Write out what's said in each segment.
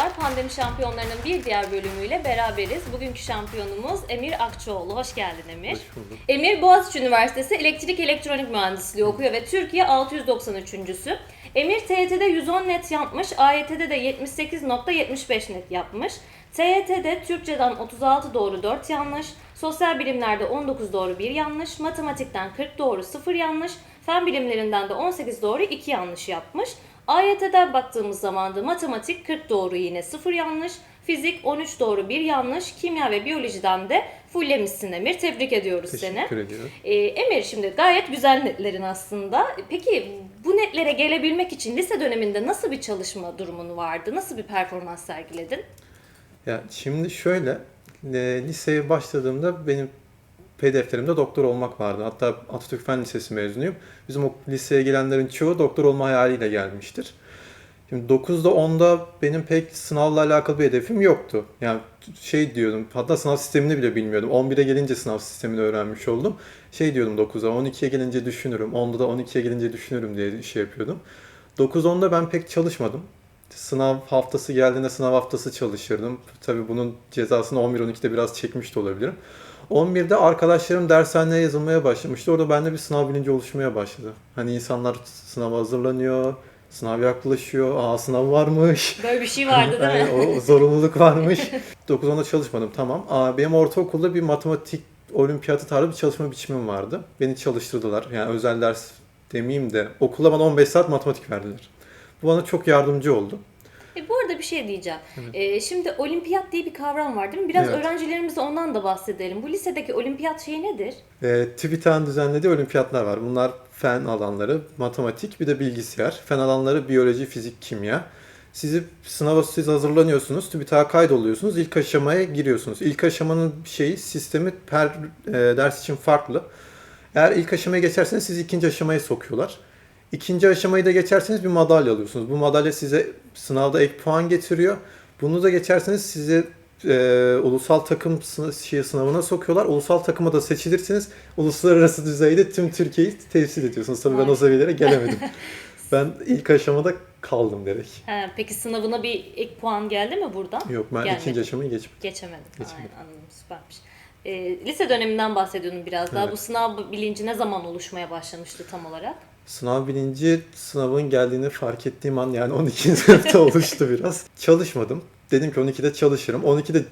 Merhabalar, Pandemi Şampiyonlarının bir diğer bölümüyle beraberiz. Bugünkü şampiyonumuz Emir Akçoğlu. Hoş geldin Emir. Hoş bulduk. Emir Boğaziçi Üniversitesi Elektrik Elektronik Mühendisliği okuyor ve Türkiye 693.sü. Emir TYT'de 110 net yapmış, AYT'de de 78.75 net yapmış. TYT'de Türkçeden 36 doğru 4 yanlış, sosyal bilimlerde 19 doğru 1 yanlış, matematikten 40 doğru 0 yanlış, fen bilimlerinden de 18 doğru 2 yanlış yapmış. AYT'den baktığımız zaman da matematik 40 doğru yine 0 yanlış, fizik 13 doğru 1 yanlış, kimya ve biyolojiden de fullemişsin Emir. Tebrik ediyoruz seni. Teşekkür ediyorum. Ee, Emir şimdi gayet güzel netlerin aslında. Peki bu netlere gelebilmek için lise döneminde nasıl bir çalışma durumun vardı? Nasıl bir performans sergiledin? Ya şimdi şöyle, e, liseye başladığımda benim hedeflerimde doktor olmak vardı. Hatta Atatürk Fen Lisesi mezunuyum. Bizim o liseye gelenlerin çoğu doktor olma hayaliyle gelmiştir. Şimdi 9'da 10'da benim pek sınavla alakalı bir hedefim yoktu. Yani şey diyordum, hatta sınav sistemini bile bilmiyordum. 11'e gelince sınav sistemini öğrenmiş oldum. Şey diyordum 9'a, 12'ye gelince düşünürüm, 10'da da 12'ye gelince düşünürüm diye şey yapıyordum. 9-10'da ben pek çalışmadım. Sınav haftası geldiğinde sınav haftası çalışırdım. Tabii bunun cezasını 11-12'de biraz çekmiş de olabilirim. 11'de arkadaşlarım dershaneye yazılmaya başlamıştı. Orada bende bir sınav bilinci oluşmaya başladı. Hani insanlar sınava hazırlanıyor, sınav yaklaşıyor, aa sınav varmış. Böyle bir şey vardı değil mi? Yani o zorunluluk varmış. 9-10'da çalışmadım tamam. Aa, benim ortaokulda bir matematik olimpiyatı tarzı bir çalışma biçimim vardı. Beni çalıştırdılar. Yani özel ders demeyeyim de okulda bana 15 saat matematik verdiler. Bu bana çok yardımcı oldu. E, bu arada bir şey diyeceğim. E, şimdi olimpiyat diye bir kavram var değil mi? Biraz Evet. öğrencilerimize ondan da bahsedelim. Bu lisedeki olimpiyat şeyi nedir? E, TÜBİTAK'ın düzenlediği olimpiyatlar var. Bunlar fen alanları, matematik bir de bilgisayar. Fen alanları biyoloji, fizik, kimya. Sizi sınava siz hazırlanıyorsunuz. TÜBİTAK'a kaydoluyorsunuz. İlk aşamaya giriyorsunuz. İlk aşamanın şeyi, sistemi her e, ders için farklı. Eğer ilk aşamaya geçerseniz sizi ikinci aşamaya sokuyorlar. İkinci aşamayı da geçerseniz bir madalya alıyorsunuz. Bu madalya size sınavda ek puan getiriyor. Bunu da geçerseniz sizi e, ulusal takım şey, sınavına sokuyorlar. Ulusal takıma da seçilirsiniz. Uluslararası düzeyde tüm Türkiye'yi temsil ediyorsunuz. Tabii ben o seviyelere gelemedim. ben ilk aşamada kaldım direkt. Ha, peki sınavına bir ek puan geldi mi buradan? Yok ben Gelmedi. ikinci aşamayı geçmedim. Geçemedim. Geçemedim. Aynen anladım süpermiş. E, lise döneminden bahsediyordun biraz daha. Evet. Bu sınav bilinci ne zaman oluşmaya başlamıştı tam olarak? Sınav bilinci sınavın geldiğini fark ettiğim an yani 12. sınıfta oluştu biraz. Çalışmadım. Dedim ki 12'de çalışırım. 12'de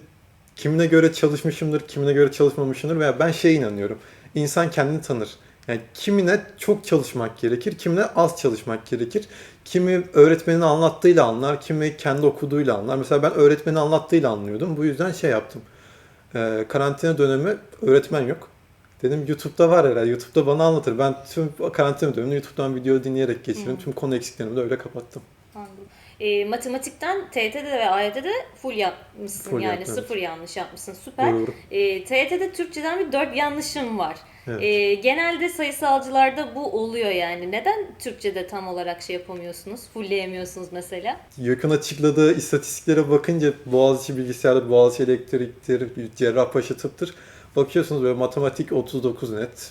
kimine göre çalışmışımdır, kimine göre çalışmamışımdır veya ben şeye inanıyorum. İnsan kendini tanır. Yani kimine çok çalışmak gerekir, kimine az çalışmak gerekir. Kimi öğretmenin anlattığıyla anlar, kimi kendi okuduğuyla anlar. Mesela ben öğretmenin anlattığıyla anlıyordum. Bu yüzden şey yaptım. Ee, karantina dönemi öğretmen yok. Dedim YouTube'da var herhalde. YouTube'da bana anlatır. Ben tüm karantina dönemini YouTube'dan video dinleyerek geçiririm. Tüm konu eksiklerimi de öyle kapattım. Anladım. E, matematikten TYT'de ve AYT'de full yapmışsın Full yani yaptım, sıfır yanlış yapmışsın süper. Doğru. E, TYT'de Türkçeden bir dört yanlışım var. Evet. E, genelde sayısalcılarda bu oluyor yani. Neden Türkçede tam olarak şey yapamıyorsunuz? Fullleyemiyorsunuz mesela? Yakın açıkladığı istatistiklere bakınca Boğaziçi bilgisayarda Boğaziçi elektriktir, Cerrahpaşa tıptır. Bakıyorsunuz böyle matematik 39 net,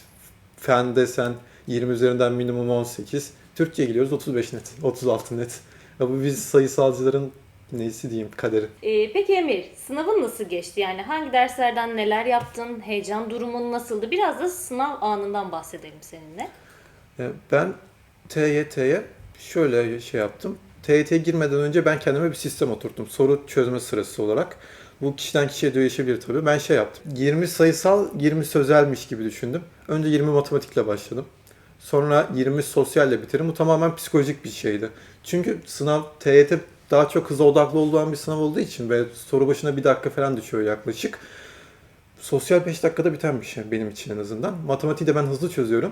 fen desen 20 üzerinden minimum 18, Türkçe'ye giriyoruz 35 net, 36 net. Ya bu biz sayısalcıların neysi diyeyim kaderi. E, peki Emir, sınavın nasıl geçti? Yani hangi derslerden neler yaptın? Heyecan durumun nasıldı? Biraz da sınav anından bahsedelim seninle. E, Ben TYT'ye şöyle şey yaptım. TYT'ye girmeden önce ben kendime bir sistem oturttum. Soru çözme sırası olarak. Bu kişiden kişiye değişebilir tabii. Ben şey yaptım. 20 sayısal, 20 sözelmiş gibi düşündüm. Önce 20 matematikle başladım. Sonra 20 sosyalle bitirdim. Bu tamamen psikolojik bir şeydi. Çünkü sınav TYT daha çok hıza odaklı olduğun bir sınav olduğu için ve soru başına bir dakika falan düşüyor yaklaşık. Sosyal 5 dakikada biten bir şey benim için en azından. Matematiği de ben hızlı çözüyorum.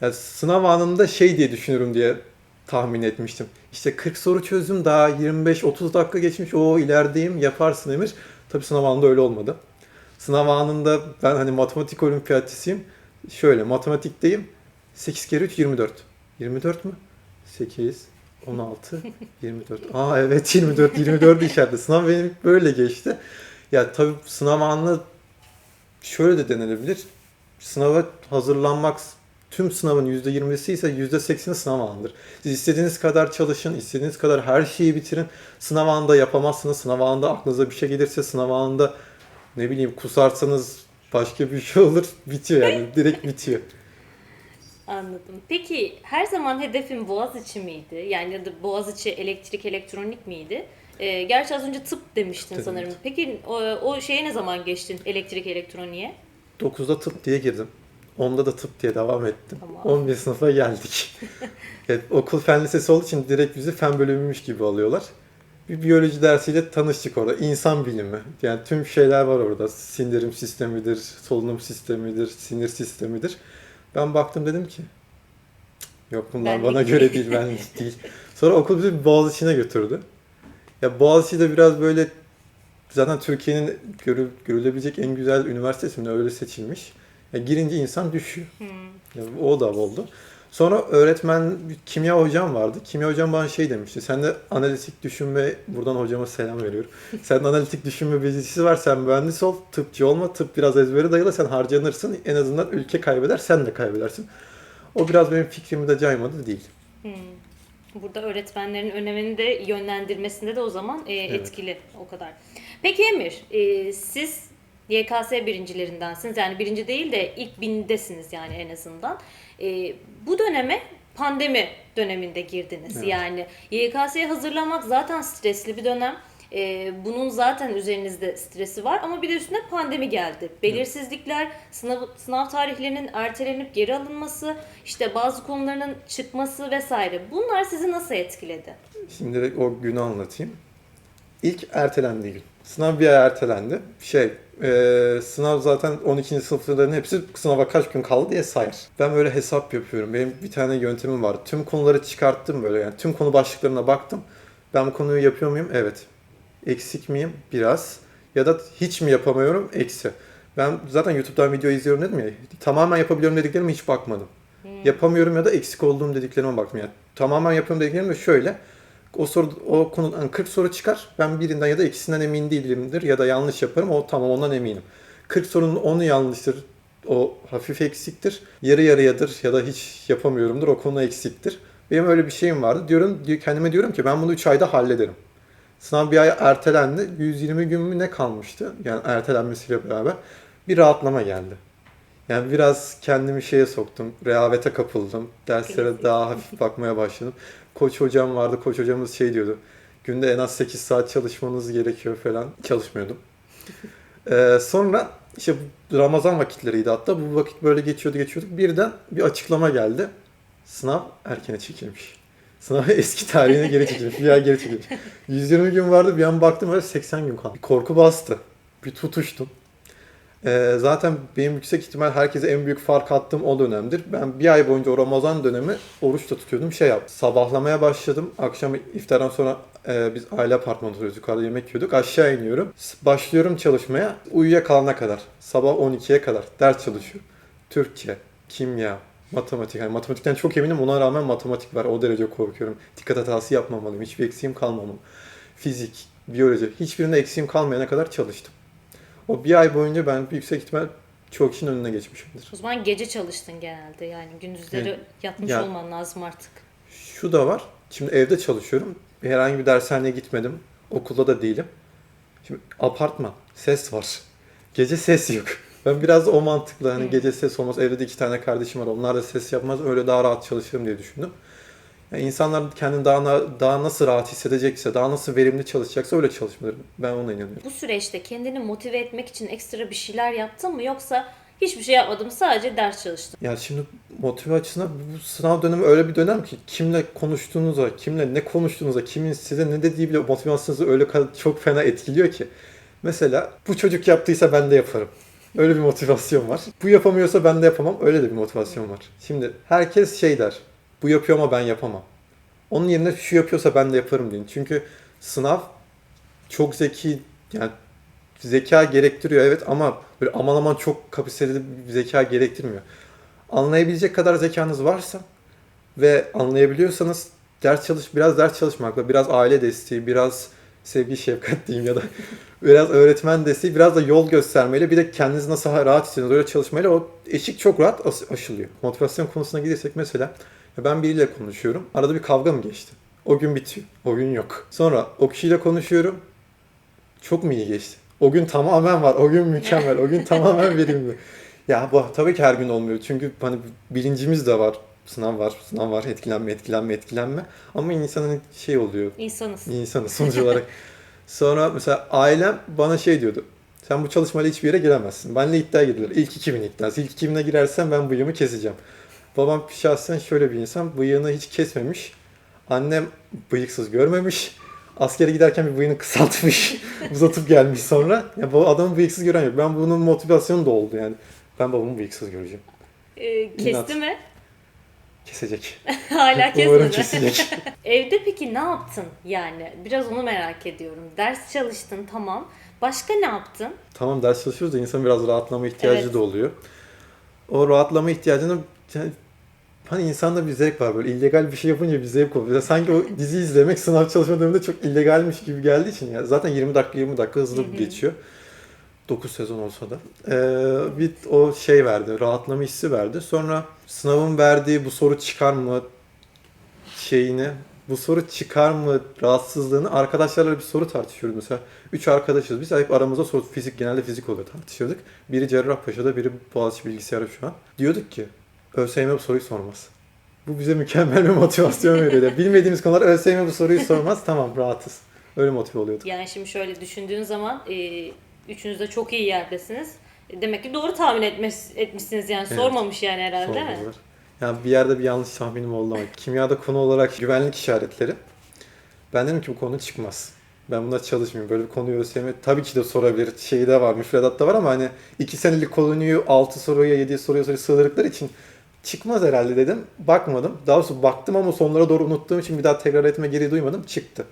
Yani sınav anında şey diye düşünürüm diye tahmin etmiştim. İşte 40 soru çözdüm daha 25-30 dakika geçmiş. O ilerideyim yaparsın Emir. Tabii sınav anında öyle olmadı. Sınav anında ben hani matematik olimpiyatçısıyım. Şöyle matematikteyim. 8 kere 3 24. 24 mü? 8, 16, 24. Aa evet 24, 24 işaretli. Sınav benim böyle geçti. Ya tabii sınav anında şöyle de denilebilir. Sınava hazırlanmak tüm sınavın %20'si ise %80'i sınav anıdır. Siz istediğiniz kadar çalışın, istediğiniz kadar her şeyi bitirin. Sınav anında yapamazsınız. Sınav anında aklınıza bir şey gelirse sınav anında ne bileyim kusarsanız başka bir şey olur. Bitiyor yani. Direkt bitiyor. Anladım. Peki her zaman hedefin Boğaziçi miydi? Yani ya da Boğaziçi elektrik elektronik miydi? Ee, gerçi az önce tıp demiştin Tıp sanırım. Peki o, o şeye ne zaman geçtin elektrik elektroniğe? 9'da tıp diye girdim. 10'da da tıp diye devam ettim. Tamam. 11 sınıfa geldik. evet, okul fen lisesi olduğu için direkt bizi fen bölümüymüş gibi alıyorlar. Bir biyoloji dersiyle tanıştık orada. İnsan bilimi. Yani tüm şeyler var orada. Sindirim sistemidir, solunum sistemidir, sinir sistemidir. Ben baktım dedim ki "Cık, yok bunlar Benlik bana değil." göre değil, benlik değil. Sonra okul bizi Boğaziçi'ne götürdü. Ya Boğaziçi de biraz böyle zaten Türkiye'nin görü- görülebilecek en güzel üniversitesi öyle seçilmiş. Ya girince insan düşüyor. Hmm. O da oldu. Sonra öğretmen, kimya hocam vardı. Kimya hocam bana şey demişti. Sen de analitik düşünme, buradan hocama selam veriyorum. Sen analitik düşünme becerisi var, sen mühendis ol, tıpçı olma, tıp biraz ezbere dayalı, sen harcanırsın. En azından ülke kaybeder, sen de kaybedersin. O biraz benim fikrimi de caymadı değil. Hmm. Burada öğretmenlerin önemini de yönlendirmesinde de o zaman e, etkili o kadar. Peki Emir, e, siz YKS birincilerindensiniz. Yani birinci değil de ilk bindesiniz yani en azından. E, bu döneme pandemi döneminde girdiniz. Evet. Yani YKS'ye hazırlamak zaten stresli bir dönem. E, bunun zaten üzerinizde stresi var ama bir de üstüne pandemi geldi. Belirsizlikler, sınav, sınav tarihlerinin ertelenip geri alınması, işte bazı konuların çıkması vesaire. Bunlar sizi nasıl etkiledi? Şimdi direkt o günü anlatayım. İlk ertelendiği gün. Sınav bir ay ertelendi. Şey, e, sınav zaten 12. sınıfların hepsi sınava kaç gün kaldı diye sayar. Ben böyle hesap yapıyorum. Benim bir tane yöntemim var. Tüm konuları çıkarttım böyle yani. Tüm konu başlıklarına baktım. Ben bu konuyu yapıyor muyum? Evet. Eksik miyim? Biraz. Ya da hiç mi yapamıyorum? Eksi. Ben zaten YouTube'dan video izliyorum dedim ya. Tamamen yapabiliyorum dediklerime hiç bakmadım. Yapamıyorum ya da eksik olduğum dediklerime baktım. Yani tamamen yapıyorum dediklerim de şöyle. O soru o konudan 40 soru çıkar. Ben birinden ya da ikisinden emin değilimdir ya da yanlış yaparım. O tamam ondan eminim. 40 sorunun 10'u yanlıştır. O hafif eksiktir. Yarı yarıyadır ya da hiç yapamıyorumdur. O konu eksiktir. Benim öyle bir şeyim vardı. Diyorum kendime diyorum ki ben bunu 3 ayda hallederim. Sınav bir ay ertelendi. 120 gün mü ne kalmıştı? Yani ertelenmesiyle beraber bir rahatlama geldi. Yani biraz kendimi şeye soktum. Rehavete kapıldım. Derslere daha hafif bakmaya başladım. Koç hocam vardı. Koç hocamız şey diyordu. Günde en az 8 saat çalışmanız gerekiyor falan. Çalışmıyordum. Ee, sonra işte Ramazan vakitleriydi hatta. Bu vakit böyle geçiyordu geçiyordu. Birden bir açıklama geldi. Sınav erkene çekilmiş. Sınav eski tarihine geri çekilmiş. Bir ay geri çekilmiş. 120 gün vardı. Bir an baktım öyle 80 gün kaldı. Korku bastı. Bir tutuştum. Ee, zaten benim yüksek ihtimal herkese en büyük fark attığım o dönemdir. Ben bir ay boyunca o Ramazan dönemi oruç da tutuyordum. Şey yaptım. Sabahlamaya başladım. Akşam iftardan sonra e, biz aile apartmanı oturuyoruz. Yukarıda yemek yiyorduk. Aşağı iniyorum. Başlıyorum çalışmaya. Uyuyakalana kadar. Sabah 12'ye kadar ders çalışıyorum. Türkçe, kimya, matematik. Yani matematikten çok eminim. Ona rağmen matematik var. O derece korkuyorum. Dikkat hatası yapmamalıyım. Hiçbir eksiğim kalmamalı. Fizik, biyoloji. Hiçbirinde eksiğim kalmayana kadar çalıştım. O bir ay boyunca ben yüksek ihtimal çok kişinin önüne geçmişimdir. O zaman gece çalıştın genelde yani gündüzleri Evet. yatmış Ya- olman lazım artık. Şu da var. Şimdi evde çalışıyorum. Herhangi bir dershaneye gitmedim. Okulda da değilim. Şimdi apartman. Ses var. Gece ses yok. Ben biraz da o mantıkla hani Hmm. gece ses olmaz. Evde de iki tane kardeşim var. Onlar da ses yapmaz. Öyle daha rahat çalışırım diye düşündüm. Yani insanlar kendini daha, daha nasıl rahat hissedecekse, daha nasıl verimli çalışacaksa öyle çalışmaları. Ben ona inanıyorum. Bu süreçte kendini motive etmek için ekstra bir şeyler yaptın mı yoksa hiçbir şey yapmadım sadece ders çalıştım. Ya şimdi motive açısından bu sınav dönemi öyle bir dönem ki kimle konuştuğunuza, kimle ne konuştuğunuza, kimin size ne dediği bile motivasyonunuzu öyle çok fena etkiliyor ki. Mesela bu çocuk yaptıysa ben de yaparım. Öyle bir motivasyon var. Bu yapamıyorsa ben de yapamam. Öyle de bir motivasyon var. Şimdi herkes şey der. Bu yapıyor ama ben yapamam. Onun yerine şu yapıyorsa ben de yaparım deyin. Çünkü sınav çok zeki yani zeka gerektiriyor evet ama böyle aman aman çok kapasiteli bir zeka gerektirmiyor. Anlayabilecek kadar zekanız varsa ve anlayabiliyorsanız ders çalış biraz ders çalışmakla, biraz aile desteği, biraz sevgi şefkat diyeyim ya da biraz öğretmen desteği, biraz da yol göstermeyle bir de kendinizi nasıl rahat hissediyorsunuz öyle çalışmayla o eşik çok rahat aşılıyor. Motivasyon konusuna gidersek mesela ben biriyle konuşuyorum. Arada bir kavga mı geçti? O gün bitiyor. O gün yok. Sonra o kişiyle konuşuyorum. Çok mu iyi geçti? O gün tamamen var. O gün mükemmel. O gün tamamen verimli. Ya bu tabii ki her gün olmuyor. Çünkü hani bilincimiz de var. Sınav var, sınav var, etkilenme, etkilenme, etkilenme. Ama insanın şey oluyor, İnsanız. insanı sonuç olarak. Sonra mesela ailem bana şey diyordu. Sen bu çalışmayla hiçbir yere giremezsin. Benle iddia girdiler. İlk 2000 iddiası. İlk 2000'e girersen ben bıyığımı keseceğim. Babam şahsen şöyle bir insan. Bıyığını hiç kesmemiş. Annem bıyıksız görmemiş. Askere giderken bir bıyığını kısaltmış. uzatıp gelmiş sonra. Ya bu adamın bıyıksız gören yok. Ben bunun motivasyonu da oldu yani. Ben babamı bıyıksız göreceğim. Ee, kesti İnat. mi? Kesecek. Hala Umarım kesmedi. kesecek. Evde peki ne yaptın yani? Biraz onu merak ediyorum. Ders çalıştın tamam. Başka ne yaptın? Tamam ders çalışıyoruz da insanın biraz rahatlama ihtiyacı Evet. da oluyor. O rahatlama ihtiyacını yani hani insanda bir zevk var böyle illegal bir şey yapınca bir zevk oluyor. Sanki o dizi izlemek sınav çalışma döneminde çok illegalmiş gibi geldiği için ya zaten 20 dakika 20 dakika hızlı Hı hı. geçiyor. 9 sezon olsa da. Ee, bir o şey verdi, rahatlama hissi verdi. Sonra sınavın verdiği bu soru çıkar mı şeyini, bu soru çıkar mı rahatsızlığını arkadaşlarla bir soru tartışıyoruz mesela. Üç arkadaşız biz hep aramızda soru fizik genelde fizik oluyor tartışıyorduk. Biri Cerrahpaşa'da biri Boğaziçi bilgisayarı şu an. Diyorduk ki ÖSYM bu soruyu sormaz. Bu bize mükemmel bir motivasyon veriyor. Bilmediğimiz konular ÖSYM bu soruyu sormaz. Tamam rahatız. Öyle motive oluyorduk. Yani şimdi şöyle düşündüğün zaman e, üçünüz de çok iyi yerdesiniz. E, Demek ki doğru tahmin etmiş, etmişsiniz yani. Evet. Sormamış yani herhalde değil mi? Sormadılar. Yani bir yerde bir yanlış tahminim oldu ama kimyada konu olarak güvenlik işaretleri. Ben dedim ki bu konu çıkmaz. Ben buna çalışmayayım. Böyle bir konuyu ÖSYM tabii ki de sorabilir. Şeyi de var, müfredatta var ama hani 2 senelik konuyu 6 soruya 7 soruya soruya sığdırdıkları için çıkmaz herhalde dedim. Bakmadım. Daha doğrusu baktım ama sonlara doğru unuttuğum için bir daha tekrar etme gereği duymadım. Çıktı.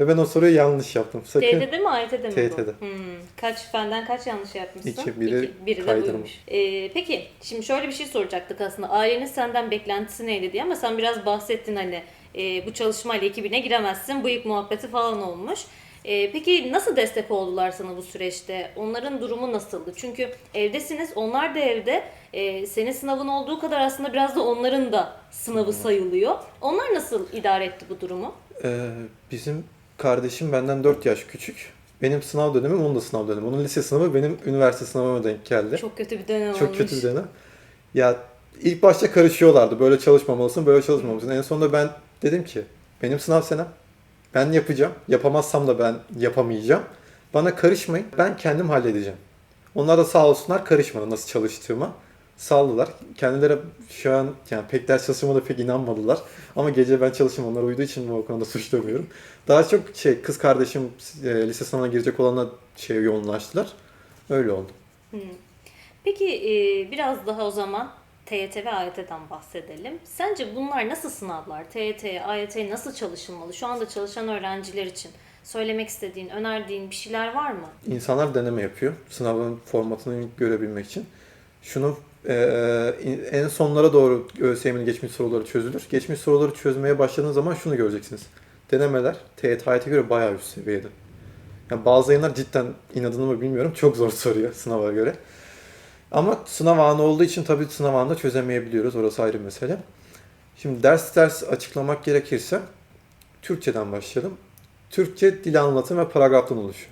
Ve ben o soruyu yanlış yaptım. Sakın TYT'de mi AYT'de mi TYT'de. bu? Hmm. Kaç fenden kaç yanlış yapmışsın? İki, biri biri de buymuş. Ee, peki şimdi şöyle bir şey soracaktık aslında. Ailenin senden beklentisi neydi diye ama sen biraz bahsettin hani e, bu çalışmayla 2000'e giremezsin. Bıyık muhabbeti falan olmuş. E, peki nasıl destek oldular sana bu süreçte? Onların durumu nasıldı? Çünkü evdesiniz, onlar da evde. E, senin sınavın olduğu kadar aslında biraz da onların da sınavı sayılıyor. Onlar nasıl idare etti bu durumu? Ee, bizim kardeşim benden 4 yaş küçük. Benim sınav dönemim onun da sınav dönemi. Onun lise sınavı benim üniversite sınavıma denk geldi. Çok kötü bir dönem Çok olmuş. kötü bir dönem. Ya ilk başta karışıyorlardı. Böyle çalışmamalısın, böyle çalışmamalısın. En sonunda ben dedim ki benim sınav senem. Ben yapacağım. Yapamazsam da ben yapamayacağım. Bana karışmayın. Ben kendim halledeceğim. Onlar da sağ olsunlar karışmadı nasıl çalıştığıma. Saldılar. Kendileri şu an yani pek ders çalışmama da pek inanmadılar. Ama gece ben çalışım onlar uyuduğu için o konuda suçlamıyorum. Daha çok şey kız kardeşim e, lise sınavına girecek olana şey yoğunlaştılar. Öyle oldu. Hmm. Peki e, biraz daha o zaman TYT ve AYT'den bahsedelim. Sence bunlar nasıl sınavlar? TYT, AYT nasıl çalışılmalı? Şu anda çalışan öğrenciler için söylemek istediğin, önerdiğin bir şeyler var mı? İnsanlar deneme yapıyor. Sınavın formatını görebilmek için. Şunu e, en sonlara doğru ÖSYM'nin geçmiş soruları çözülür. Geçmiş soruları çözmeye başladığınız zaman şunu göreceksiniz. Denemeler TYT, AYT'e göre bayağı üst seviyede. Yani bazı yayınlar cidden inadını mı bilmiyorum çok zor soruyor sınava göre. Ama sınav anı olduğu için tabii sınav anında çözemeyebiliyoruz. Orası ayrı mesele. Şimdi ders ders açıklamak gerekirse Türkçeden başlayalım. Türkçe dil anlatım ve paragraftan oluşuyor.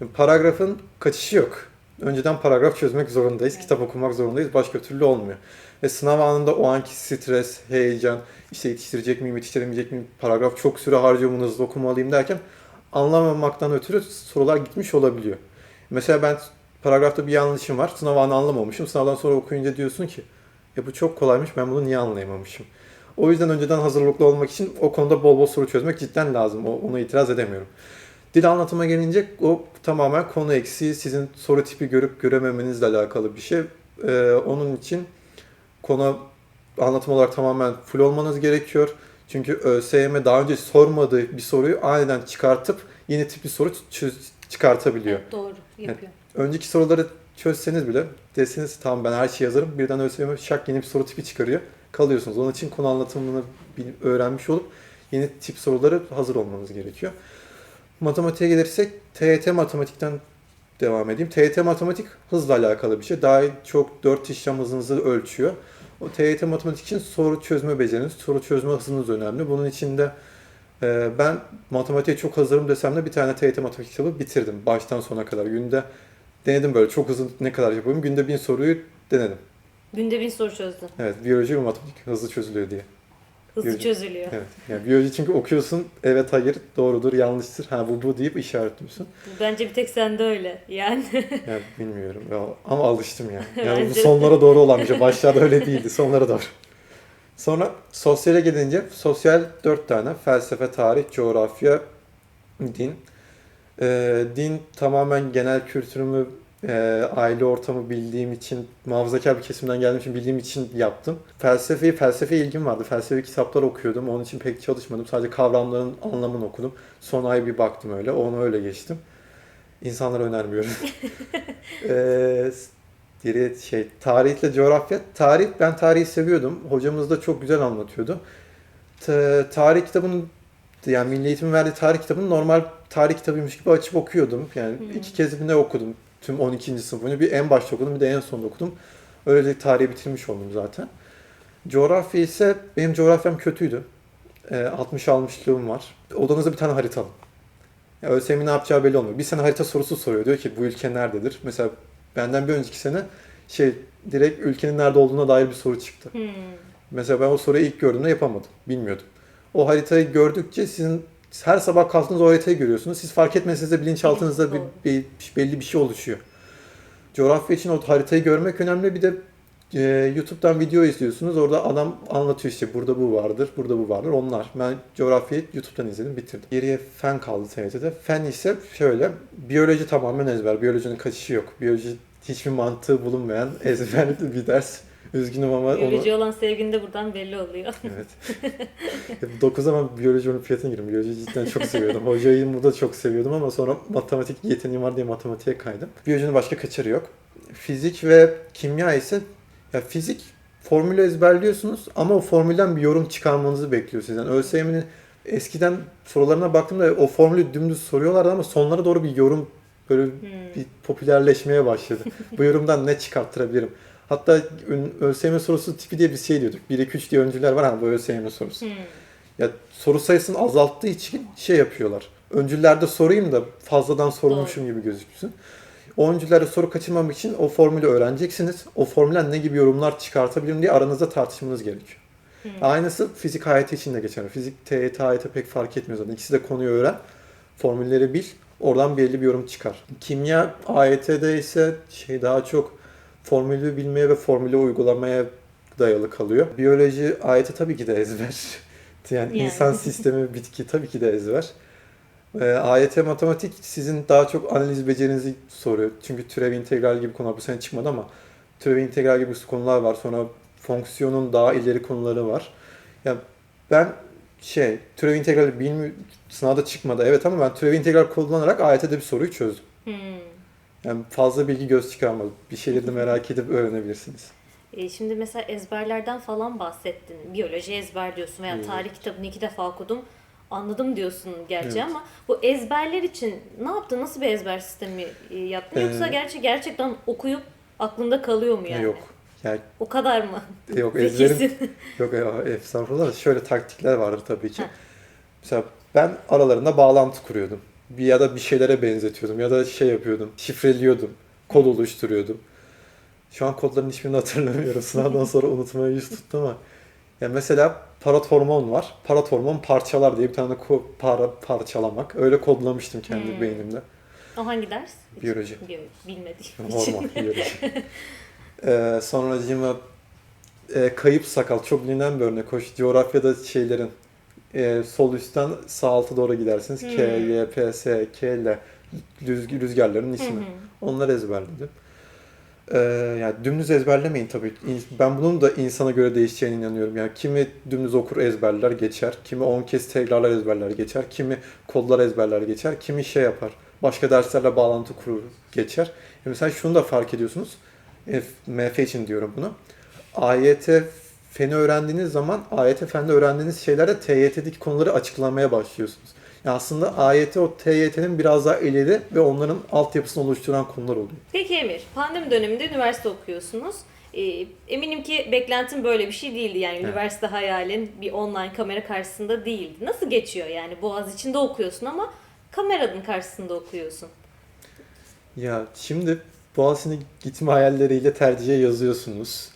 Yani paragrafın kaçışı yok. Önceden paragraf çözmek zorundayız, Evet. kitap okumak zorundayız. Başka türlü olmuyor. Ve sınav anında o anki stres, heyecan, işte yetiştirecek miyim, yetiştiremeyecek miyim, paragraf çok süre harcıyor bunu hızlı okumalıyım derken anlamamaktan ötürü sorular gitmiş olabiliyor. Mesela ben paragrafta bir yanlışım var, sınav anı anlamamışım. Sınavdan sonra okuyunca diyorsun ki, ya bu çok kolaymış, ben bunu niye anlayamamışım? O yüzden önceden hazırlıklı olmak için o konuda bol bol soru çözmek cidden lazım. O- Ona itiraz edemiyorum. Dil anlatıma gelince o tamamen konu eksiği sizin soru tipi görüp görememenizle alakalı bir şey. Ee, onun için konu anlatım olarak tamamen full olmanız gerekiyor. Çünkü ÖSYM daha önce sormadığı bir soruyu aniden çıkartıp yeni tip bir soru çıkartabiliyor. Evet, doğru yapıyor. Önceki soruları çözseniz bile deseniz tamam ben her şeyi yazarım. Birden ÖSYM şak yeni bir soru tipi çıkarıyor. Kalıyorsunuz. Onun için konu anlatımını öğrenmiş olup yeni tip soruları hazır olmanız gerekiyor. Matematiğe gelirsek TYT matematikten devam edeyim. TYT matematik hızla alakalı bir şey. Daha çok 4 işlem hızınızı ölçüyor. O TYT matematik için soru çözme beceriniz, soru çözme hızınız önemli. Bunun için de e, ben matematiğe çok hazırım desem de bir tane TYT matematik kitabı bitirdim. Baştan sona kadar. Günde denedim böyle çok hızlı ne kadar yapıyorum. Günde bin soruyu denedim. Günde bin soru çözdün. Evet, biyoloji ve matematik hızlı çözülüyor diye. Hızlı Biyoloji. çözülüyor. Evet. Yani biyoloji çünkü okuyorsun, evet hayır, doğrudur, yanlıştır, ha bu bu deyip işaretliyorsun. Bence bir tek sende öyle. Yani Yani bilmiyorum ya, ama alıştım yani. Yani bu sonlara doğru olan bir şey. Başlarda öyle değildi, sonlara doğru. Sonra sosyale gelince, sosyal dört tane. Felsefe, tarih, coğrafya, din. Ee, din tamamen genel kültürümü, e, aile ortamı bildiğim için, muhafazakar bir kesimden geldiğim için bildiğim için yaptım. Felsefeyi, felsefe ilgim vardı. Felsefe kitaplar okuyordum. Onun için pek çalışmadım. Sadece kavramların anlamını okudum. Son ay bir baktım öyle. Onu öyle geçtim. İnsanlara önermiyorum. Ee, Diri şey tarihle coğrafya. Tarih ben tarihi seviyordum. Hocamız da çok güzel anlatıyordu. Ta- tarih kitabının yani Milli Eğitim verdiği tarih kitabını normal tarih kitabıymış gibi açıp okuyordum. Yani iki kez bir ne okudum. Tüm 12. sınıf boyunca bir en başta okudum bir de en sonunda okudum. Öylece tarihi bitirmiş oldum zaten. Coğrafya ise benim coğrafyam kötüydü. Ee, 60 almışlığım var. Odanıza bir tane harita alın. Ya ÖSYM'in ne yapacağı belli olmuyor. Bir sene harita sorusu soruyor. Diyor ki bu ülke nerededir? Mesela benden bir önceki sene şey direkt ülkenin nerede olduğuna dair bir soru çıktı. Hmm. Mesela ben o soruyu ilk gördüğümde yapamadım. Bilmiyordum. O haritayı gördükçe sizin her sabah kalktığınız o haritayı görüyorsunuz. Siz fark etmeseniz de bilinçaltınızda bir, bir- belli bir şey oluşuyor. Coğrafya için o haritayı görmek önemli. Bir de e, YouTube'dan video izliyorsunuz. Orada adam anlatıyor işte burada bu vardır, burada bu vardır. Onlar. Ben coğrafyayı YouTube'dan izledim, bitirdim. Geriye fen kaldı TYT'de. Fen ise şöyle, biyoloji tamamen ezber. Biyolojinin kaçışı yok. Biyoloji hiçbir mantığı bulunmayan ezberli bir ders. Üzgünüm ama onu... Biyoloji olan sevgin de buradan belli oluyor. Evet. 9 zaman biyoloji olimpiyatına girdim. Biyoloji cidden çok seviyordum. Hocayı burada çok seviyordum ama sonra matematik yeteneğim var diye matematiğe kaydım. Biyolojinin başka kaçarı yok. Fizik ve kimya ise ya fizik formülü ezberliyorsunuz ama o formülden bir yorum çıkarmanızı bekliyor sizden. ÖSYM'nin eskiden sorularına baktığımda o formülü dümdüz soruyorlardı ama sonlara doğru bir yorum böyle Hmm. bir popülerleşmeye başladı. Bu yorumdan ne çıkarttırabilirim? Hatta ÖSYM sorusu tipi diye bir şey diyorduk. 1 2 3 diye öncüler var ama bu ÖSYM sorusu. Hmm. Ya soru sayısını azalttığı için şey yapıyorlar. Öncüllerde sorayım da fazladan sorulmuşum gibi gözüksün. O öncüllerde soru kaçırmamak için o formülü öğreneceksiniz. O formülden ne gibi yorumlar çıkartabilirim diye aranızda tartışmanız gerekiyor. Hmm. Aynısı fizik hayatı için de geçerli. Fizik, TYT, AYT pek fark etmiyor zaten. İkisi de konuyu öğren. Formülleri bil. Oradan belli bir yorum çıkar. Kimya AYT'de ise şey daha çok formülü bilmeye ve formülü uygulamaya dayalı kalıyor. Biyoloji AYT tabii ki de ezber. Yani, Yani. insan sistemi, bitki tabii ki de ezber. Ee, AYT matematik sizin daha çok analiz becerinizi soruyor. Çünkü türev integral gibi konular bu sene çıkmadı ama türev integral gibi konular var. Sonra fonksiyonun daha ileri konuları var. Ya ben şey türev integrali bilmiyorum sınavda çıkmadı evet ama ben türev integral kullanarak AYT'de bir soruyu çözdüm. Hmm. Yani fazla bilgi göz çıkarmadım. Bir şeyleri de merak edip öğrenebilirsiniz. E, şimdi mesela ezberlerden falan bahsettin. Biyoloji ezberliyorsun veya Evet. tarih kitabını iki defa okudum. Anladım diyorsun gerçi Evet. ama bu ezberler için ne yaptın? Nasıl bir ezber sistemi e, yaptın? Yoksa Ee, gerçi gerçekten okuyup aklında kalıyor mu yani? Yok. Yani O kadar mı? yok ezberim yok estağfurullah. Şöyle taktikler vardır tabii ki. Heh. Mesela ben aralarında bağlantı kuruyordum. Bir ya da bir şeylere benzetiyordum ya da şey yapıyordum. Şifreliyordum. Kod oluşturuyordum. Şu an kodların hiçbirini hatırlamıyorum. Sınavdan sonra unutmaya yüz tuttum ama. Ya mesela paratormon var. Paratormon parçalar diye bir tane ko- para parçalamak. Öyle kodlamıştım kendi Hmm. beynimde. O hangi ders? Biyoloji. Biyoloji. Bilmediğim için. Hormon, biyoloji. ee, sonra cima, e, kayıp sakal çok bilinen bir örnek. Hoş coğrafyada şeylerin e, sol üstten sağ alta doğru gidersiniz. K, Hmm. Y, P, S, K ile rüzg- rüzgarların ismi. hı. Onları ezberledim. Ee, yani dümdüz ezberlemeyin tabii. Ben bunun da insana göre değişeceğine inanıyorum. Yani kimi dümdüz okur ezberler geçer, kimi 10 kez tekrarlar ezberler geçer, kimi kodlar ezberler geçer, kimi şey yapar. Başka derslerle bağlantı kurur geçer. Yani mesela şunu da fark ediyorsunuz. E, MF için diyorum bunu. AYT feni öğrendiğiniz zaman AYT fende öğrendiğiniz şeylerle TYT'deki konuları açıklamaya başlıyorsunuz. Yani aslında AYT o TYT'nin biraz daha ileri ve onların altyapısını oluşturan konular oluyor. Peki Emir, pandemi döneminde üniversite okuyorsunuz. Ee, eminim ki beklentin böyle bir şey değildi. Yani üniversite hayalin bir online kamera karşısında değildi. Nasıl geçiyor yani? Boğaz içinde okuyorsun ama kameranın karşısında okuyorsun. Ya şimdi Boğaziçi'ne gitme hayalleriyle tercihe yazıyorsunuz.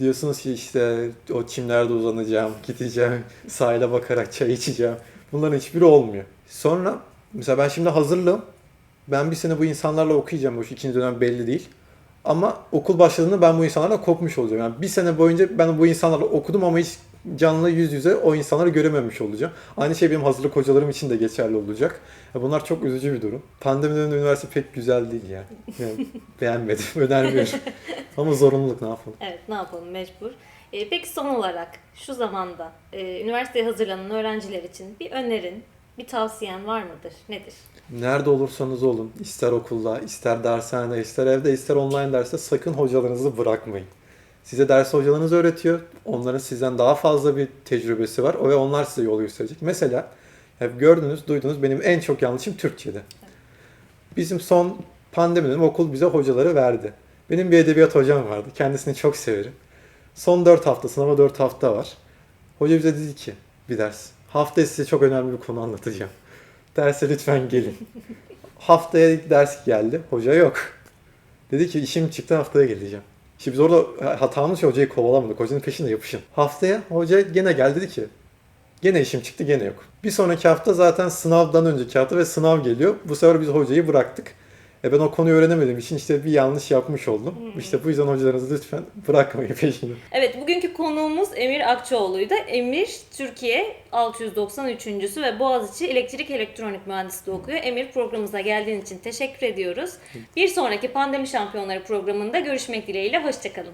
Diyorsunuz ki işte o çimlerde uzanacağım, gideceğim, sahile bakarak çay içeceğim. Bunların hiçbiri olmuyor. Sonra mesela ben şimdi hazırlığım. Ben bir sene bu insanlarla okuyacağım. Bu ikinci dönem belli değil. Ama okul başladığında ben bu insanlarla kopmuş olacağım. Yani bir sene boyunca ben bu insanlarla okudum ama hiç canlı yüz yüze o insanları görememiş olacağım. Aynı şey benim hazırlık hocalarım için de geçerli olacak. Ya bunlar çok üzücü bir durum. Pandemi döneminde üniversite pek güzel değil ya. Yani beğenmedim, önermiyorum. ama zorunluluk ne yapalım. Evet ne yapalım mecbur. Ee, peki son olarak şu zamanda e, üniversiteye hazırlanan öğrenciler için bir önerin, bir tavsiyen var mıdır? Nedir? Nerede olursanız olun, ister okulda, ister dershanede, ister evde, ister online derste sakın hocalarınızı bırakmayın. Size ders hocalarınız öğretiyor. Onların sizden daha fazla bir tecrübesi var ve onlar size yol gösterecek. Mesela hep gördünüz, duydunuz benim en çok yanlışım Türkçe'de. Bizim son pandemi dönemi okul bize hocaları verdi. Benim bir edebiyat hocam vardı. Kendisini çok severim. Son 4 hafta, sınava 4 hafta var. Hoca bize dedi ki bir ders. Haftaya size çok önemli bir konu anlatacağım. Derse lütfen gelin. Haftaya ders geldi. Hoca yok. Dedi ki işim çıktı haftaya geleceğim. Şimdi biz orada hatamız hocayı kovalamadık. Hocanın peşinde yapışın. Haftaya hoca gene geldi dedi ki gene işim çıktı gene yok. Bir sonraki hafta zaten sınavdan önceki hafta ve sınav geliyor. Bu sefer biz hocayı bıraktık. E ben o konuyu öğrenemediğim için işte bir yanlış yapmış oldum. İşte bu yüzden hocalarınızı lütfen bırakmayın peşini. Evet bugünkü konuğumuz Emir Akçoğlu'ydu. Emir Türkiye 693.sü ve Boğaziçi Elektrik Elektronik Mühendisliği okuyor. Emir programımıza geldiğin için teşekkür ediyoruz. Bir sonraki Pandemi Şampiyonları programında görüşmek dileğiyle. Hoşçakalın.